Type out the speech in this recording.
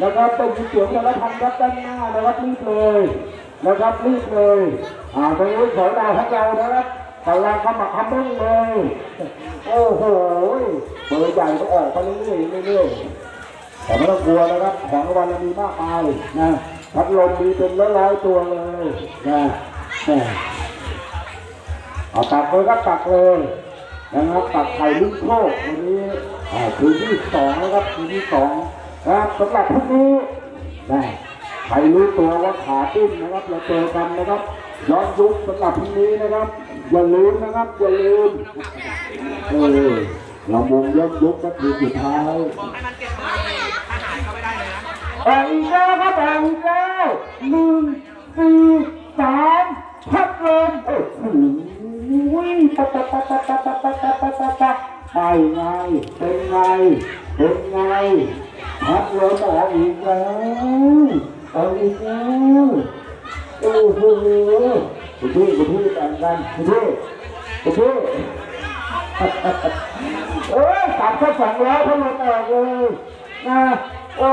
นะครับเป็นเสียงสารพันครับด้านหน้านะครับรีบเลยนะครับรีบเลยอ่าตรงนี้สอยดาวของเรานะครับกำลังขมักเขม้นเลยโอ้โหเบอร์ใหญ่ก็ออกไปเรื่อยๆเรื่อยๆแต่ไม่ต้องกลัวนะครับของรางวัลมีมากมายนะพัดลมมีเป็นร้อยๆตัวเลยนะแหม่เอาตักเลยครับตักเลยนะครับตักไข่ลิ้นโชควันนี้อ่าคืนที่สองนะครับคืนที่สอง ครับสำหรับพรุ่งนี้นะใครรู้ตัวว่าขาติ้นนะครับเราเจอกันนะครับย้อนยุคสำหรับพรุ่งนี้นะครับอย่าลืมนะครับอย่าลืมเออเราวงย้อนยุคก็คือสุดท้ายให้มันเก็บเงินทหารเขาไม่ได้เลยนะแบ่งอีกแล้วครับแบ่งอีกแล้วหนึ่งสี่สามพัดลมโอ้โหปะปะปะปะปะปะปะปะปะปะปะไปไงเป็นไงเป็นไง อัดลมออกอีกแล้วออกอีกแล้วโอ้โหคุณพี่คุณพี่แต่งกันคุณพี่คุณพี่เอ้ยตัดแค่สองร้อยพัดลมออกเลยนะโอ้